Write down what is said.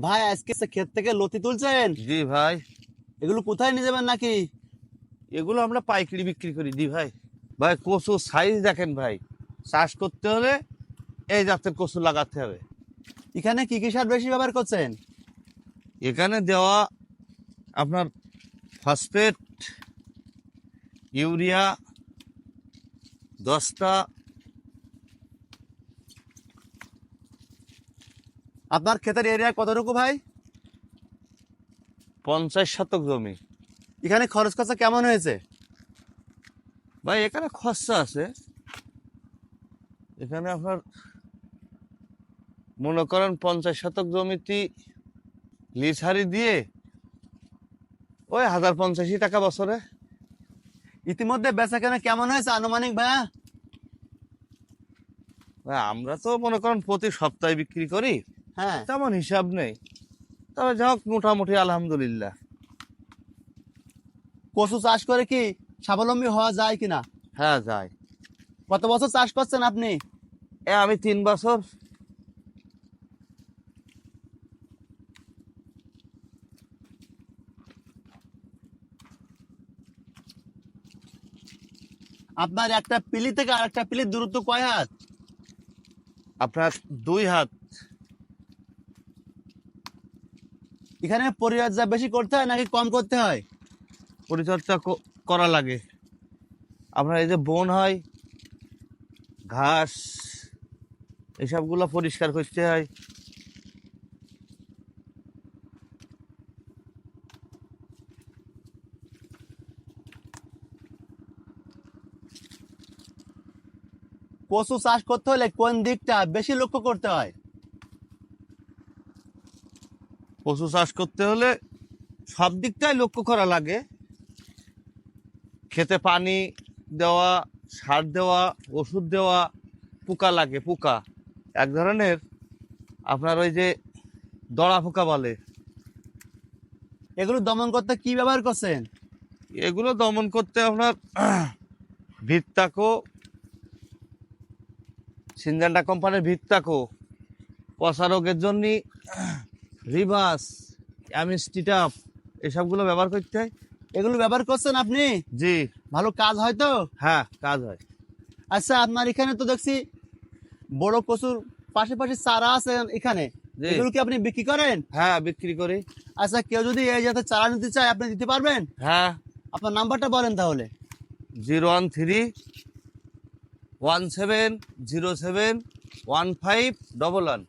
ভাই আজকে ক্ষেত থেকে লতি তুলছেন? জি ভাই। এগুলো কোথায় নিয়ে যাবেন নাকি? এগুলো আমরা পাইকারি বিক্রি করি দি ভাই। ভাই কচু সাইজ দেখেন ভাই। চাষ করতে হলে এই জাতের কচু লাগাতে হবে। এখানে কি কি সার বেশি ব্যবহার করছেন? এখানে দেওয়া আপনার ফসফেট ইউরিয়া দশটা আপনার ক্ষেতের এরিয়া কতটুকু ভাই? পঞ্চাশ শতক জমি। এখানে খরচ খরচা কেমন হয়েছে? ভাই এখানে খরচা আছে। এখানে আপনার মনে করেন পঞ্চাশ শতক জমিটি লিজ হারি দিয়ে ওই হাজার পঞ্চাশি টাকা বছরে। ইতিমধ্যে বেচা কেনা কেমন হয়েছে আনুমানিক ভাইয়া? ভাই আমরা তো মনে করেন প্রতি সপ্তাহে বিক্রি করি। হ্যাঁ। তেমন হিসাব নেই। তবে যাই হোক মোটামুটি আলহামদুলিল্লাহ। কচু চাষ করে কি স্বাবলম্বী হওয়া যায় কিনা? হ্যাঁ যায়। কত বছর চাষ করছেন আপনি? এ আমি তিন বছর। আপনার একটা পিলি থেকে আর একটা পিলির দূরত্ব কয় হাত? আপনার দুই হাত। এখানে পরিচর্যা বেশি করতে হয় নাকি কম করতে হয়? পরিচর্যা করা লাগে। আপনার এই যে বন হয়, ঘাস, এসবগুলো পরিষ্কার করতে হয়। কচু চাষ করতে হলে কোন দিকটা বেশি লক্ষ্য করতে হয়? পশু চাষ করতে হলে সব দিকটাই লক্ষ্য করা লাগে। খেতে পানি দেওয়া সার দেওয়া ওষুধ দেওয়া পোকা লাগে পোকা। এক ধরনের আপনার ওই যে দড়া পোকা বলে। এগুলো দমন করতে কি ব্যবহার করছেন? এগুলো দমন করতে আপনার ভিত্তাকো সিনজান্ডা কোম্পানির ভিত্তাকো পচা রোগের জন্য রিভাস অ্যামিস্টিটাপ এসবগুলো ব্যবহার করতে হয়। এগুলো ব্যবহার করছেন আপনি? জি। ভালো কাজ হয় তো? হ্যাঁ কাজ হয়। আচ্ছা আপনার এখানে তো দেখছি বড় কচুর পাশাপাশি চারা আছে এখানে। এগুলো কি আপনি বিক্রি করেন? হ্যাঁ বিক্রি করি। আচ্ছা কেউ যদি এই জাতের চারা নিতে চায় আপনি দিতে পারবেন? হ্যাঁ। আপনার নাম্বারটা বলেন তাহলে। Zero one three one seven zero seven one five double one.